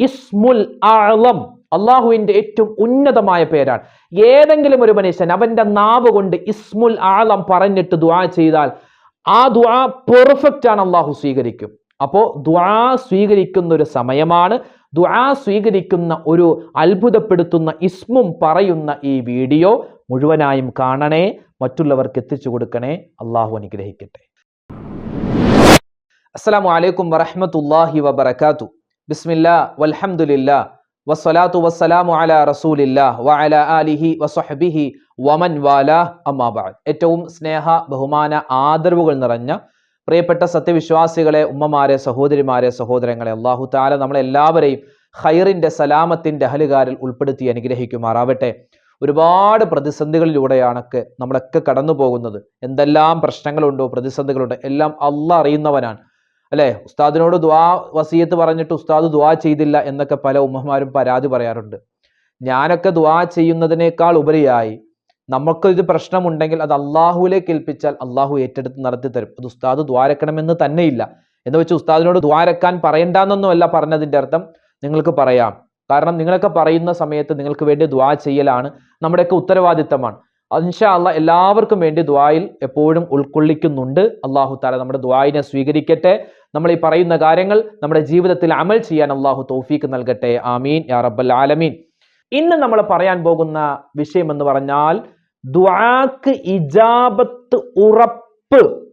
ഇസ്മുൽ ആളം അള്ളാഹുവിന്റെ ഏറ്റവും ഉന്നതമായ പേരാണ്. ഏതെങ്കിലും ഒരു മനുഷ്യൻ അവന്റെ നാവ് കൊണ്ട് ഇസ്മുൽ ആളം പറഞ്ഞിട്ട് ദുആ ചെയ്താൽ ആ ദുആ പെർഫെക്റ്റ് ആണ് അള്ളാഹു സ്വീകരിക്കും. അപ്പോ ദ്വാ സ്വീകരിക്കുന്ന ഒരു സമയമാണ്. ദ്വാ സ്വീകരിക്കുന്ന ഒരു അത്ഭുതപ്പെടുത്തുന്ന ഇസ്മും പറയുന്ന ഈ വീഡിയോ മുഴുവനായും കാണണേ മറ്റുള്ളവർക്ക് എത്തിച്ചു കൊടുക്കണേ. അള്ളാഹു അനുഗ്രഹിക്കട്ടെ. അസ്സാം അലൈക്കും വറഹ്മത്തുള്ളാഹി വബറകാതു ബിസ്മില്ലാ വൽഹംദുലില്ലാ വസ്സലാത്തു വസ്സലാമു അല റസൂലില്ലാ വഅലാ ആലിഹി വസ്വഹ്ബിഹി വമൻ വാല അമ്മാ ഏറ്റവും സ്നേഹ ബഹുമാന ആദരവുകൾ നിറഞ്ഞ പ്രിയപ്പെട്ട സത്യവിശ്വാസികളെ ഉമ്മമാരെ സഹോദരിമാരെ സഹോദരങ്ങളെ അള്ളാഹു താല നമ്മളെല്ലാവരെയും ഖൈറിന്റെ സലാമത്തിന്റെ അഹലുകാരിൽ ഉൾപ്പെടുത്തി അനുഗ്രഹിക്കുമാറാവട്ടെ. ഒരുപാട് പ്രതിസന്ധികളിലൂടെയാണൊക്കെ നമ്മളൊക്കെ കടന്നു പോകുന്നത് എന്തെല്ലാം പ്രശ്നങ്ങളുണ്ടോ പ്രതിസന്ധികളുണ്ടോ എല്ലാം അള്ള അറിയുന്നവനാണ്. അല്ലേ? ഉസ്താദിനോട് ദ്വാ വസീയത്ത് പറഞ്ഞിട്ട് ഉസ്താദ് ദ്വാ ചെയ്തില്ല എന്നൊക്കെ പല ഉമ്മമാരും പരാതി പറയാറുണ്ട്. ഞാനൊക്കെ ദ്വാ ചെയ്യുന്നതിനേക്കാൾ ഉപരിയായി നമുക്ക് ഇത് പ്രശ്നമുണ്ടെങ്കിൽ അത് അള്ളാഹുവിലേക്ക് ഏൽപ്പിച്ചാൽ അള്ളാഹു ഏറ്റെടുത്ത് നടത്തി തരും. അത് ഉസ്താദ് ദ്വാരക്കണമെന്ന് തന്നെയില്ല. എന്ന് വെച്ച് ഉസ്താദിനോട് ദ്വാരക്കാൻ പറയണ്ടെന്നൊന്നുമല്ല പറഞ്ഞതിന്റെ അർത്ഥം നിങ്ങൾക്ക് പറയാം. കാരണം നിങ്ങളൊക്കെ പറയുന്ന സമയത്ത് നിങ്ങൾക്ക് വേണ്ടി ദ്വാ ചെയ്യലാണ് നമ്മുടെയൊക്കെ ഉത്തരവാദിത്തമാണ്. ഇൻഷാ അല്ല എല്ലാവർക്കും വേണ്ടി ദ്വായിൽ എപ്പോഴും ഉൾക്കൊള്ളിക്കുന്നുണ്ട്. അള്ളാഹു താല നമ്മുടെ ദ്വായിനെ സ്വീകരിക്കട്ടെ. നമ്മൾ ഈ പറയുന്ന കാര്യങ്ങൾ നമ്മുടെ ജീവിതത്തിൽ അമൽ ചെയ്യാൻ അള്ളാഹു തോഫീക്ക് നൽകട്ടെ. ആമീൻ. യാ റബ്ബൽ ആലമീൻ. ഇന്ന് നമ്മൾ പറയാൻ പോകുന്ന വിഷയം എന്ന് പറഞ്ഞാൽ ദ്വാക്ക് ഇജാബത്ത് ഉറപ്പ്.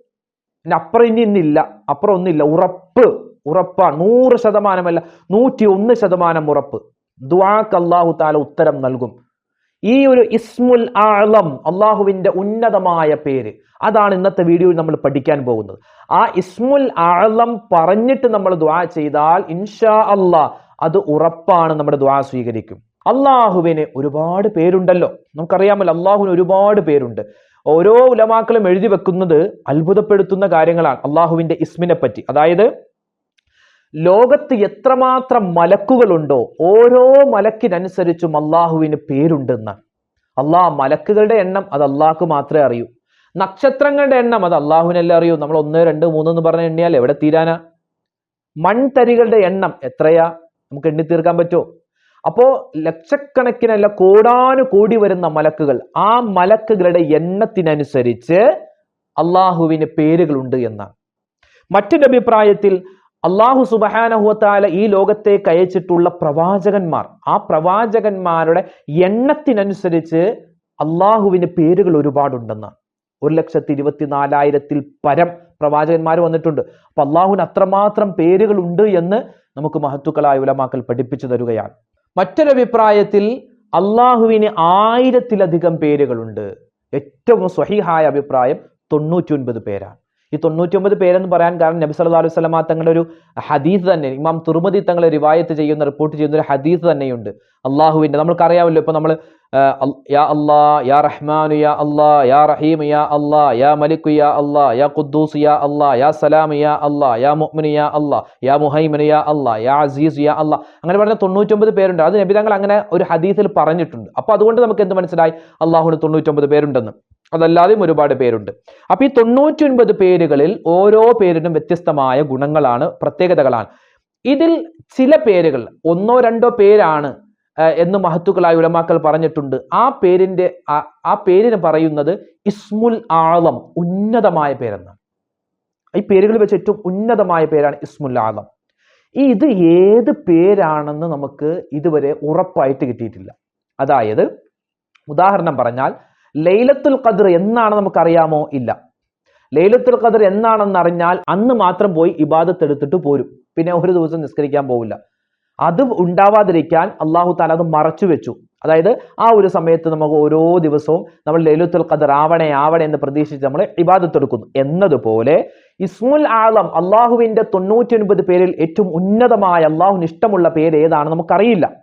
അപ്പുറം ഇനി ഇന്നില്ല. അപ്പുറം ഒന്നില്ല. ഉറപ്പ്. ഉറപ്പാണ്. നൂറ് ശതമാനമല്ല നൂറ്റി ഒന്ന് ശതമാനം ഉറപ്പ്. ദ്വാക്ക് അള്ളാഹു താല ഉത്തരം നൽകും. ഈ ഒരു ഇസ്മുൽ ആളം അള്ളാഹുവിന്റെ ഉന്നതമായ പേര്. അതാണ് ഇന്നത്തെ വീഡിയോയിൽ നമ്മൾ പഠിക്കാൻ പോകുന്നത്. ആ ഇസ്മുൽ ആളം പറഞ്ഞിട്ട് നമ്മൾ ദ്വാ ചെയ്താൽ ഇൻഷാ അള്ളാ അത് ഉറപ്പാണ് നമ്മുടെ ദ്വാ സ്വീകരിക്കും. അള്ളാഹുവിന് ഒരുപാട് പേരുണ്ടല്ലോ. നമുക്കറിയാമല്ലോ അള്ളാഹുവിന് ഒരുപാട് പേരുണ്ട്. ഓരോ ഉലമാക്കളും എഴുതി വെക്കുന്നത് അത്ഭുതപ്പെടുത്തുന്ന കാര്യങ്ങളാണ് അള്ളാഹുവിന്റെ ഇസ്മിനെ പറ്റി അതായത് ലോകത്ത് എത്രമാത്രം മലക്കുകളുണ്ടോ ഓരോ മലക്കിനനുസരിച്ചും അള്ളാഹുവിന് പേരുണ്ടെന്ന്. അള്ളാഹ് മലക്കുകളുടെ എണ്ണം അത് അള്ളാഹ്ക്ക് മാത്രമേ അറിയൂ. നക്ഷത്രങ്ങളുടെ എണ്ണം അത് അള്ളാഹുവിനെല്ലാം അറിയൂ? നമ്മൾ ഒന്ന് രണ്ട് മൂന്ന് എന്ന് പറഞ്ഞ എണ്ണിയാൽ എവിടെ തീരാനാ? മൺതരികളുടെ എണ്ണം എത്രയാ? നമുക്ക് എണ്ണി തീർക്കാൻ പറ്റുമോ? അപ്പോ ലക്ഷക്കണക്കിനല്ല കോടാനു കോടി വരുന്ന മലക്കുകൾ ആ മലക്കുകളുടെ എണ്ണത്തിനനുസരിച്ച് അള്ളാഹുവിന് പേരുകളുണ്ട് എന്നാണ്. മറ്റൊരു അഭിപ്രായത്തിൽ അള്ളാഹു സുബഹാനഹുവത്താല ഈ ലോകത്തേക്ക് അയച്ചിട്ടുള്ള പ്രവാചകന്മാർ ആ പ്രവാചകന്മാരുടെ എണ്ണത്തിനനുസരിച്ച് അള്ളാഹുവിന് പേരുകൾ ഒരുപാടുണ്ടെന്നാണ് ഒരു ലക്ഷത്തി ഇരുപത്തിനാലായിരത്തിൽ പരം പ്രവാചകന്മാർ വന്നിട്ടുണ്ട്. അപ്പൊ അള്ളാഹുവിന് അത്രമാത്രം പേരുകൾ ഉണ്ട് എന്ന് നമുക്ക് മഹത്തുക്കളായ ഉലമാക്കൽ പഠിപ്പിച്ചു തരുകയാണ്. മറ്റൊരഭിപ്രായത്തിൽ അള്ളാഹുവിന് ആയിരത്തിലധികം പേരുകളുണ്ട്. ഏറ്റവും സ്വഹിഹായ അഭിപ്രായം തൊണ്ണൂറ്റി ഒൻപത് പേരാണ്. ഈ തൊണ്ണൂറ്റി ഒമ്പത് പേരെന്ന് പറയാൻ കാരണം നബി സല്ലല്ലാഹു അലൈഹി വസല്ലമ തങ്ങളുടെ ഒരു ഹദീസ് തന്നെ ഇമാം തുർമദി തങ്ങളെ റിവായത്ത് ചെയ്യുന്ന റിപ്പോർട്ട് ചെയ്യുന്ന ഒരു ഹദീസ് തന്നെയുണ്ട്. അള്ളാഹുവിന്റെ നമ്മൾക്കറിയാമല്ലോ ഇപ്പൊ നമ്മൾ യാ അല്ലാ യാ റഹ്മാനു യാ അല്ലാ യാ റഹീം യാ അല്ലാ യാ മലിക്കു യാ അല്ലാ യാ ഖുദ്ദൂസ് യാ അല്ലാ യാ സലാം യാ അല്ലാ യാ മുഅ്മിൻ യാ അല്ലാ യാ മുഹൈമിൻ യാ അല്ലാ യാ അസീസ് യാ അല്ലാ അങ്ങനെ പറഞ്ഞ തൊണ്ണൂറ്റൊമ്പത് പേരുണ്ട്. അത് നബി തങ്ങൾ അങ്ങനെ ഒരു ഹദീസിൽ പറഞ്ഞിട്ടുണ്ട്. അപ്പൊ അതുകൊണ്ട് നമുക്ക് എന്ത് മനസ്സിലായി? അള്ളാഹുവിന് തൊണ്ണൂറ്റൊമ്പത് പേരുണ്ടെന്ന്. അതല്ലാതെയും ഒരുപാട് പേരുണ്ട്. അപ്പൊ ഈ തൊണ്ണൂറ്റി ഒൻപത് പേരുകളിൽ ഓരോ പേരിനും വ്യത്യസ്തമായ ഗുണങ്ങളാണ് പ്രത്യേകതകളാണ്. ഇതിൽ ചില പേരുകൾ ഒന്നോ രണ്ടോ പേരാണ് എന്ന് മഹത്തുക്കളായ ഉലമാക്കൾ പറഞ്ഞിട്ടുണ്ട്. ആ പേരിന്റെ ആ പേരിന് പറയുന്നത് ഇസ്മുൽ ആളം ഉന്നതമായ പേരെന്നാണ്. ഈ പേരുകൾ വെച്ച് ഏറ്റവും ഉന്നതമായ പേരാണ് ഇസ്മുൽ ആളം ഈ ഇത് ഏത് പേരാണെന്ന് നമുക്ക് ഇതുവരെ ഉറപ്പായിട്ട് കിട്ടിയിട്ടില്ല. അതായത് ഉദാഹരണം പറഞ്ഞാൽ ലൈലത്തുൽ ഖദർ എന്നാണ് നമുക്കറിയാമോ? ഇല്ല. ലൈലത്തുൽ ഖദർ എന്നാണെന്ന് അറിഞ്ഞാൽ അന്ന് മാത്രം പോയി ഇബാദത്ത് എടുത്തിട്ട് പോരും. പിന്നെ ഒരു ദിവസം നിസ്കരിക്കാൻ പോവില്ല. അത് ഉണ്ടാവാതിരിക്കാൻ അള്ളാഹു താല അത് മറച്ചു വെച്ചു. അതായത് ആ ഒരു സമയത്ത് നമുക്ക് ഓരോ ദിവസവും നമ്മൾ ലൈലത്തുൽ ഖദർ ആവണേ ആവണേ എന്ന് പ്രതീക്ഷിച്ച് നമ്മൾ ഇബാദത്ത് എടുക്കുന്നു എന്നതുപോലെ ഇസ്മുൽ ആലം അള്ളാഹുവിന്റെ തൊണ്ണൂറ്റി ഒൻപത് പേരിൽ ഏറ്റവും ഉന്നതമായ അള്ളാഹുവിന് ഇഷ്ടമുള്ള പേര് ഏതാണ് നമുക്കറിയില്ല.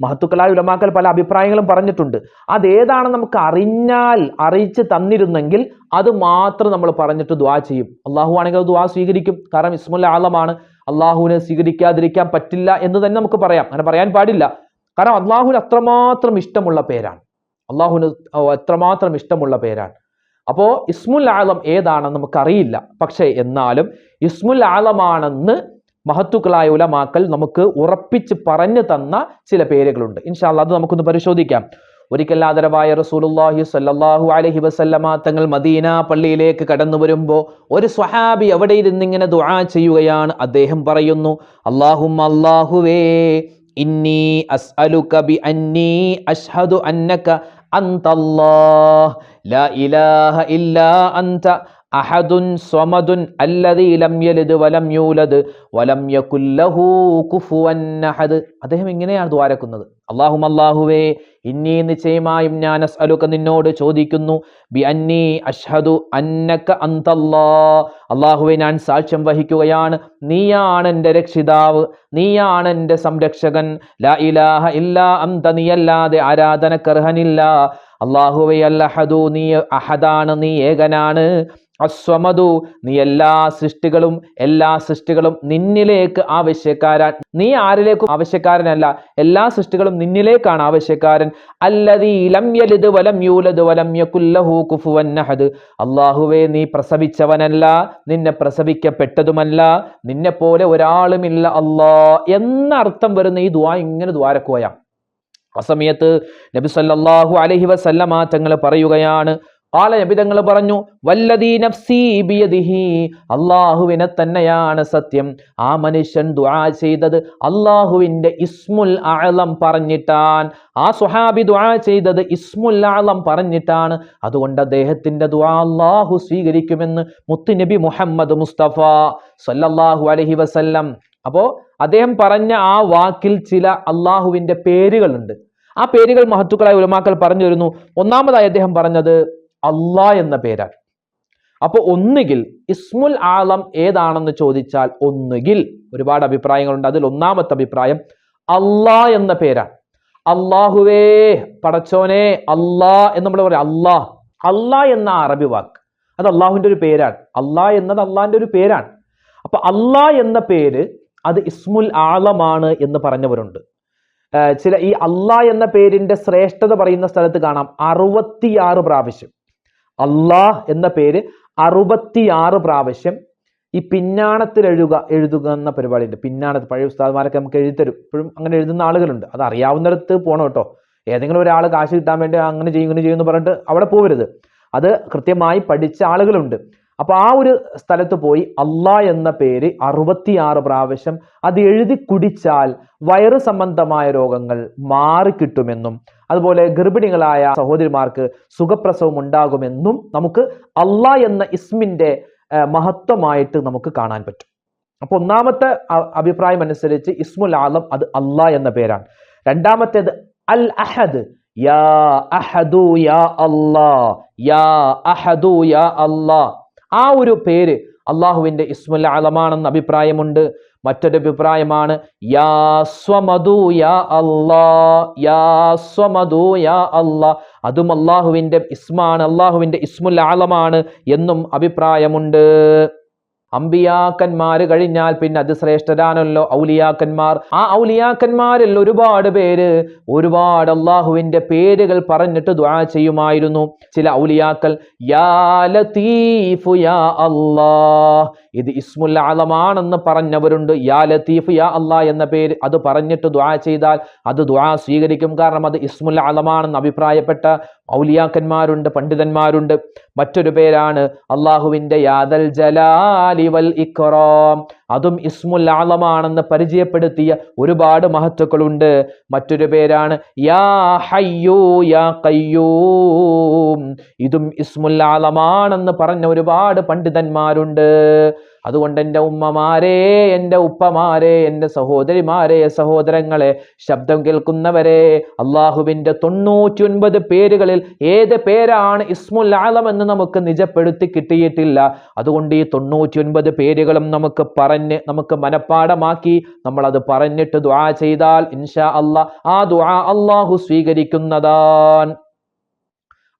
മഹത്തുക്കളായ ഉലമാക്കൽ പല അഭിപ്രായങ്ങളും പറഞ്ഞിട്ടുണ്ട്. അതേതാണ് നമുക്ക് അറിഞ്ഞാൽ അറിയിച്ച് തന്നിരുന്നെങ്കിൽ അത് മാത്രം നമ്മൾ പറഞ്ഞിട്ട് ദ്വാ ചെയ്യും. അള്ളാഹു ആണെങ്കിൽ അത് ദ്വാ സ്വീകരിക്കും. കാരണം ഇസ്മുൽ ആലമാണ്. അള്ളാഹുവിനെ സ്വീകരിക്കാതിരിക്കാൻ പറ്റില്ല എന്ന് തന്നെ നമുക്ക് പറയാം. അങ്ങനെ പറയാൻ പാടില്ല. കാരണം അള്ളാഹുവിന് അത്രമാത്രം ഇഷ്ടമുള്ള പേരാണ്. അള്ളാഹുവിന് അത്രമാത്രം ഇഷ്ടമുള്ള പേരാണ്. അപ്പോ ഇസ്മുൽ ആലം ഏതാണെന്ന് നമുക്കറിയില്ല. പക്ഷേ എന്നാലും ഇസ്മുൽ ആലമാണെന്ന് മഹത്തുക്കളായ ഉലമാക്കൾ നമുക്ക് ഉറപ്പിച്ച് പറഞ്ഞു തന്ന ചില പേരുകളുണ്ട്. ഇൻഷാല്ല അത് നമുക്കൊന്ന് പരിശോധിക്കാം. ഒരിക്കൽ ആദരവായ റസൂലുള്ളാഹി സ്വല്ലല്ലാഹു അലൈഹി വസല്ലമ തങ്ങൾ മദീന പള്ളിയിലേക്ക് കടന്നു വരുമ്പോൾ ഒരു സ്വഹാബി അവിടെ ഇരുന്നിങ്ങനെ ദുആ ചെയ്യുകയാണ്. അദ്ദേഹം പറയുന്നു അള്ളാഹും അല്ലാഹുവേ ഇന്നി അസ്അലുക ബി അന്നി അഷ്ഹദു അന്നക അന്തല്ലാഹ് ലാ ഇലാഹ ഇല്ലാ അന്ത അഹദുൻ സ്വമദുൻ അല്ലദീ ലം യലിദ് വലം യൂലദ് വലം യകുല്ലഹു കുഫുവൻ അഹദ്. അദ്ദേഹം ഇങ്ങനെയാണ് ദ്വാരക്കുന്നത് അള്ളാഹു അള്ളാഹുവേ ഇന്നി നിശ്ചയമായും ഞാൻ അസ്അലുക നിന്നോട് ചോദിക്കുന്നു. ബി അന്നി അഷ്ഹദു അന്നക അന്തല്ലാ. അല്ലാഹുവേ ഞാൻ സാക്ഷ്യം വഹിക്കുകയാണ്. നീയാണ് എന്റെ രക്ഷിതാവ്. നീയാണ് എന്റെ സംരക്ഷകൻ. ലാ ഇലാഹ ഇല്ലാ അന്ത നീയല്ലാതെ ആരാധനക്കർഹനില്ല. അള്ളാഹുവേ അല്ലഹദു നീ അഹദാണ് നീ ഏകനാണ്. അസ്വമതു നീ എല്ലാ സൃഷ്ടികളും എല്ലാ സൃഷ്ടികളും നിന്നിലേക്ക് ആവശ്യക്കാരൻ നീ ആരിലേക്കും ആവശ്യക്കാരനല്ല എല്ലാ സൃഷ്ടികളും നിന്നിലേക്കാണ് ആവശ്യക്കാരൻ. അല്ലതീ ലം വലം യൂലത് വലം യകുല്ലഹു കുഫുവൻ അഹദ് അള്ളാഹുവേ നീ പ്രസവിച്ചവനല്ല നിന്നെ പ്രസവിക്കപ്പെട്ടതുമല്ല നിന്നെ പോലെ ഒരാളുമില്ല അല്ലാ എന്ന അർത്ഥം വരുന്ന ഈ ദ്വാ ഇങ്ങനെ ദ്വാരക്കോയാം ആ സമയത്ത് നബി സല്ലല്ലാഹു അലൈഹി വസല്ലമ തങ്ങൾ പറയുകയാണ് ആല നബിതങ്ങൾ പറഞ്ഞു വല്ലദീ നഫ്സി ബിയദിഹി. അള്ളാഹുവിനെ തന്നെയാണ് സത്യം. ആ മനുഷ്യൻ ദുആ ചെയ്തത് അള്ളാഹുവിന്റെ ഇസ്മുൽ അഅലം പറഞ്ഞിട്ടാൻ ആ സുഹാബി ദുആ ചെയ്തത് ഇസ്മുൽ അഅലം പറഞ്ഞിട്ടാണ്. അതുകൊണ്ട് അദ്ദേഹത്തിന്റെ ദുആ അള്ളാഹു സ്വീകരിക്കുമെന്ന് മുത്തുനബി മുഹമ്മദ് മുസ്തഫ സല്ലല്ലാഹു അലഹി വസല്ലം. അപ്പോ അദ്ദേഹം പറഞ്ഞ ആ വാക്കിൽ ചില അള്ളാഹുവിന്റെ പേരുകളുണ്ട്. ആ പേരുകൾ മഹത്തുക്കളായ ഉലമാക്കൾ പറഞ്ഞു തരുന്നു. ഒന്നാമതായി അദ്ദേഹം പറഞ്ഞത് അള്ളാ എന്ന പേരാണ് അപ്പോൾ ഒന്നുകിൽ ഇസ്മുൽ ആലം ഏതാണെന്ന് ചോദിച്ചാൽ ഒന്നുകിൽ ഒരുപാട് അഭിപ്രായങ്ങളുണ്ട്. അതിൽ ഒന്നാമത്തെ അഭിപ്രായം അള്ളാ എന്ന പേരാണ്. അള്ളാഹുവേ പടച്ചോനെ അള്ളാ എന്ന് നമ്മൾ പറയാം. അള്ളാ അള്ളാ എന്ന അറബി വാക്ക്. അത് അള്ളാഹുവിന്റെ ഒരു പേരാണ്. അള്ളാ എന്നത് അള്ളാഹിന്റെ ഒരു പേരാണ്. അപ്പൊ അള്ളാ എന്ന പേര് അത് ഇസ്മുൽ ആളമാണ് എന്ന് പറഞ്ഞവരുണ്ട്. ചില ഈ അള്ളാ എന്ന പേരിന്റെ ശ്രേഷ്ഠത പറയുന്ന സ്ഥലത്ത് കാണാം. അറുപത്തിയാറ് പ്രാവശ്യം. അള്ളാഹ് എന്ന പേര് അറുപത്തിയാറ് പ്രാവശ്യം ഈ പിന്നാണത്തിൽ എഴുതുക എഴുതുക എന്ന പരിപാടിയുണ്ട്. പിന്നാണത്ത് പഴയ ഉസ്താദ്മാരൊക്കെ നമുക്ക് എഴുതിത്തരും. ഇപ്പോഴും അങ്ങനെ എഴുതുന്ന ആളുകളുണ്ട്. അത് അറിയാവുന്നിടത്ത് പോകണം കേട്ടോ. ഏതെങ്കിലും ഒരാൾ കാശ് കിട്ടാൻ വേണ്ടി അങ്ങനെ ചെയ്യും ഇങ്ങനെ ചെയ്യുമെന്ന് പറഞ്ഞിട്ട് അവിടെ പോകരുത് അത് കൃത്യമായി പഠിച്ച ആളുകളുണ്ട്. അപ്പോൾ ആ ഒരു സ്ഥലത്ത് പോയി അള്ളാ എന്ന പേര് അറുപത്തിയാറ് പ്രാവശ്യം അത് എഴുതി കുടിച്ചാൽ വയറ് സംബന്ധമായ രോഗങ്ങൾ മാറിക്കിട്ടുമെന്നും അതുപോലെ ഗർഭിണികളായ സഹോദരിമാർക്ക് സുഖപ്രസവം ഉണ്ടാകുമെന്നും നമുക്ക് അള്ളാ എന്ന ഇസ്മിന്റെ മഹത്വമായിട്ട് നമുക്ക് കാണാൻ പറ്റും. അപ്പൊ ഒന്നാമത്തെ അഭിപ്രായം അനുസരിച്ച് ഇസ്മുൽ ആലം അത് അള്ളാ എന്ന പേരാണ്. രണ്ടാമത്തേത് അൽ അഹദ്. യാ അഹദു യാ അല്ലാ. യാ അഹദു യാ അല്ലാ. ആ ഒരു പേര് അള്ളാഹുവിന്റെ ഇസ്മുൽ ആലമാണെന്ന അഭിപ്രായമുണ്ട്. മറ്റൊരു അഭിപ്രായമാണ് യാ യാ അല്ലാ യാ യാ അല്ലാ. അതും അള്ളാഹുവിന്റെ ഇസ്മാണ് അള്ളാഹുവിന്റെ ഇസ്മുൽ ആലമാണ് എന്നും അഭിപ്രായമുണ്ട്. അമ്പിയാക്കന്മാര് കഴിഞ്ഞാൽ പിന്നെ അത് ശ്രേഷ്ഠരാണല്ലോ ഔലിയാക്കന്മാർ. ആ ഔലിയാക്കന്മാരിൽ ഒരുപാട് പേര് ഒരുപാട് അള്ളാഹുവിന്റെ പേരുകൾ പറഞ്ഞിട്ട് ദ്വാ ചെയ്യുമായിരുന്നു. ചില ഔലിയാക്കൾ യാ യാ ഇത് ഇസ്മുൽ ആലമാണെന്ന് പറഞ്ഞവരുണ്ട്. യാ ലത്തീഫ് യാ അള്ളാ എന്ന പേര് അത് പറഞ്ഞിട്ട് ദ്വാ ചെയ്താൽ അത് ദ്വാ സ്വീകരിക്കും. കാരണം അത് ഇസ്മുൽ ആലമാണെന്ന് അഭിപ്രായപ്പെട്ട ഔലിയാക്കന്മാരുണ്ട് പണ്ഡിതന്മാരുണ്ട്. മറ്റൊരു പേരാണ് അള്ളാഹുവിന്റെ യാദൽ ജലാലി വൽ ഇക്റാം അതും ഇസ്മുൽ ആലമാണെന്ന് പരിചയപ്പെടുത്തിയ ഒരുപാട് മഹത്തുക്കളുണ്ട്. മറ്റൊരു പേരാണ് യാ ഹയ്യോ യാ കയ്യൂം ഇതും ഇസ്മുൽ ആലമാണെന്ന് പറഞ്ഞ ഒരുപാട് പണ്ഡിതന്മാരുണ്ട്. അതുകൊണ്ട് എന്റെ ഉമ്മമാരെ എന്റെ ഉപ്പമാരെ എന്റെ സഹോദരിമാരെ സഹോദരങ്ങളെ ശബ്ദം കേൾക്കുന്നവരെ അള്ളാഹുവിന്റെ തൊണ്ണൂറ്റി ഒൻപത് പേരുകളിൽ ഏത് പേരാണ് ഇസ്മുൽ ആലം എന്ന് നമുക്ക് നിജപ്പെടുത്തി കിട്ടിയിട്ടില്ല. അതുകൊണ്ട് ഈ തൊണ്ണൂറ്റി ഒൻപത് പേരുകളും നമുക്ക് പറഞ്ഞ് നമുക്ക് മനഃപ്പാടമാക്കി നമ്മൾ അത് പറഞ്ഞിട്ട് ദുആ ചെയ്താൽ ഇൻഷാ അള്ളാ ആ ദുആ അള്ളാഹു സ്വീകരിക്കുന്നതാണ്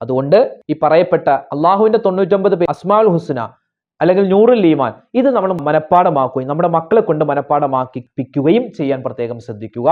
അതുകൊണ്ട് ഈ പറയപ്പെട്ട അള്ളാഹുവിന്റെ തൊണ്ണൂറ്റൊമ്പത് അസ്മാൽ ഹുസ്ന അല്ലെങ്കിൽ നൂറുൽ ഈമാൻ ഇത് നമ്മൾ മനഃപ്പാടമാക്കുകയും നമ്മുടെ മക്കളെ കൊണ്ട് മനഃപ്പാടമാക്കിപ്പിക്കുകയും ചെയ്യാൻ പ്രത്യേകം ശ്രദ്ധിക്കുക.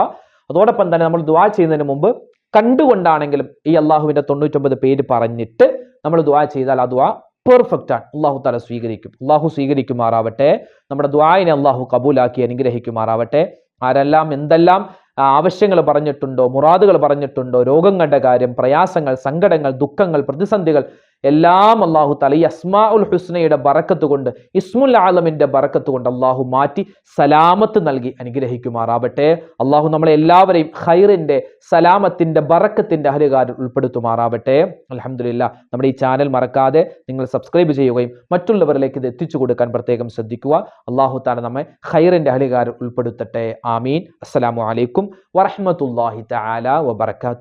അതോടൊപ്പം തന്നെ നമ്മൾ ദുആ ചെയ്യുന്നതിന് മുമ്പ് കണ്ടുകൊണ്ടാണെങ്കിലും ഈ അള്ളാഹുവിന്റെ തൊണ്ണൂറ്റൊമ്പത് പേര് പറഞ്ഞിട്ട് നമ്മൾ ദുആ ചെയ്താൽ ആ ദുആ പെർഫെക്റ്റ് ആണ്. അള്ളാഹു താല സ്വീകരിക്കും. അള്ളാഹു സ്വീകരിക്കുമാറാവട്ടെ. നമ്മുടെ ദ്വായിനെ അള്ളാഹു കബൂലാക്കി അനുഗ്രഹിക്കുമാറാവട്ടെ. ആരെല്ലാം എന്തെല്ലാം ആവശ്യങ്ങൾ പറഞ്ഞിട്ടുണ്ടോ മുറാദുകൾ പറഞ്ഞിട്ടുണ്ടോ രോഗങ്ങളുടെ കാര്യം പ്രയാസങ്ങൾ സങ്കടങ്ങൾ ദുഃഖങ്ങൾ പ്രതിസന്ധികൾ എല്ലാം അള്ളാഹു തല ഈ അസ്മാ ഉൽ ഹുസ്നയുടെ ബറക്കത്ത് കൊണ്ട് ഇസ്മുൽ ആലമിന്റെ ബറക്കത്ത് കൊണ്ട് അള്ളാഹു മാറ്റി സലാമത്ത് നൽകി അനുഗ്രഹിക്കുമാറാവട്ടെ. അള്ളാഹു നമ്മളെ എല്ലാവരെയും ഖൈറിന്റെ സലാമത്തിന്റെ ബറക്കത്തിന്റെ അഹലുകാരിൽ ഉൾപ്പെടുത്തുമാറാവട്ടെ. അലഹമില്ല നമ്മുടെ ഈ ചാനൽ മറക്കാതെ നിങ്ങൾ സബ്സ്ക്രൈബ് ചെയ്യുകയും മറ്റുള്ളവരിലേക്ക് ഇത് എത്തിച്ചു കൊടുക്കാൻ പ്രത്യേകം ശ്രദ്ധിക്കുക. അള്ളാഹു താല നമ്മെ ഖൈറിന്റെ അഹലുകാരിൽ ഉൾപ്പെടുത്തട്ടെ. ആമീൻ. അസ്സലാമു അലൈക്കും വറഹ്മത്തുള്ളാഹി തആല വബറകാതുഹു.